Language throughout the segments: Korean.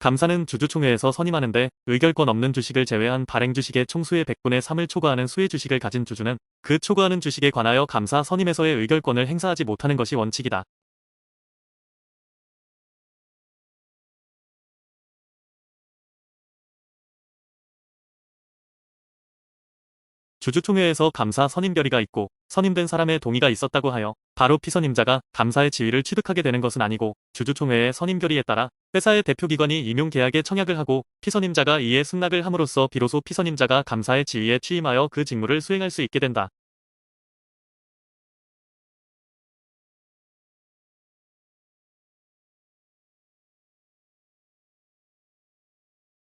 감사는 주주총회에서 선임하는데 의결권 없는 주식을 제외한 발행 주식의 총수의 100분의 3을 초과하는 수의 주식을 가진 주주는 그 초과하는 주식에 관하여 감사 선임에서의 의결권을 행사하지 못하는 것이 원칙이다. 주주총회에서 감사 선임 결의가 있고 선임된 사람의 동의가 있었다고 하여 바로 피선임자가 감사의 지위를 취득하게 되는 것은 아니고 주주총회의 선임 결의에 따라 회사의 대표기관이 임용 계약에 청약을 하고 피선임자가 이에 승낙을 함으로써 비로소 피선임자가 감사의 지위에 취임하여 그 직무를 수행할 수 있게 된다.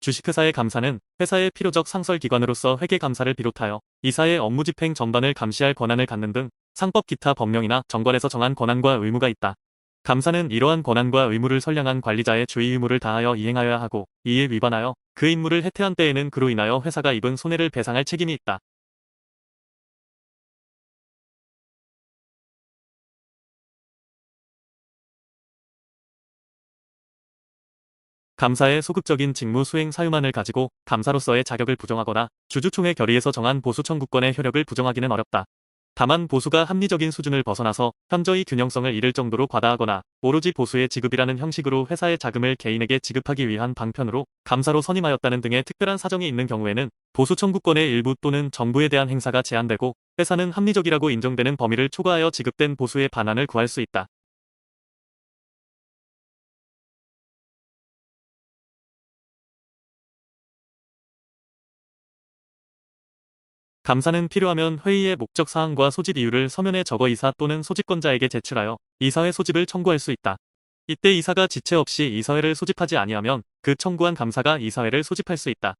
주식회사의 감사는 회사의 필요적 상설기관으로서 회계감사를 비롯하여 이사의 업무 집행 전반을 감시할 권한을 갖는 등 상법 기타 법령이나 정관에서 정한 권한과 의무가 있다. 감사는 이러한 권한과 의무를 선량한 관리자의 주의 의무를 다하여 이행하여야 하고 이에 위반하여 그 임무를 해태한 때에는 그로 인하여 회사가 입은 손해를 배상할 책임이 있다. 감사의 소극적인 직무 수행 사유만을 가지고 감사로서의 자격을 부정하거나 주주총회 결의에서 정한 보수 청구권의 효력을 부정하기는 어렵다. 다만 보수가 합리적인 수준을 벗어나서 현저히 균형성을 잃을 정도로 과다하거나 오로지 보수의 지급이라는 형식으로 회사의 자금을 개인에게 지급하기 위한 방편으로 감사로 선임하였다는 등의 특별한 사정이 있는 경우에는 보수 청구권의 일부 또는 정부에 대한 행사가 제한되고 회사는 합리적이라고 인정되는 범위를 초과하여 지급된 보수의 반환을 구할 수 있다. 감사는 필요하면 회의의 목적 사항과 소집 이유를 서면에 적어 이사 또는 소집권자에게 제출하여 이사회 소집을 청구할 수 있다. 이때 이사가 지체 없이 이사회를 소집하지 아니하면 그 청구한 감사가 이사회를 소집할 수 있다.